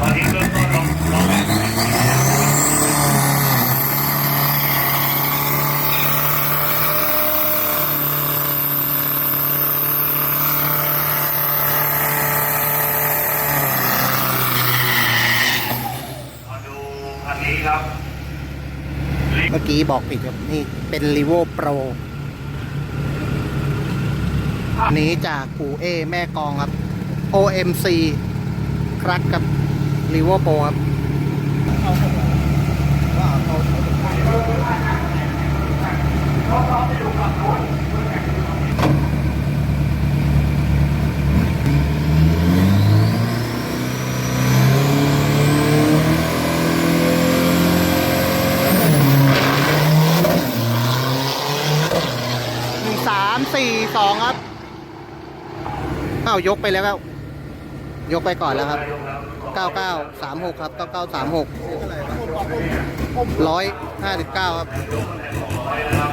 ตอนนี้เริ่บเมื่อกี้บอกผิดครับนี่เป็นลีโวโปรนี้จากกูเอ แม่กองครับ OMC ครับกับ r ีโวโปรครับหนึ่งสามสี่สองครับอ้าวยกไปแล้วครับ ยกไปก่อนแล้วครับ 9936 ครับ 9936 159 ครับ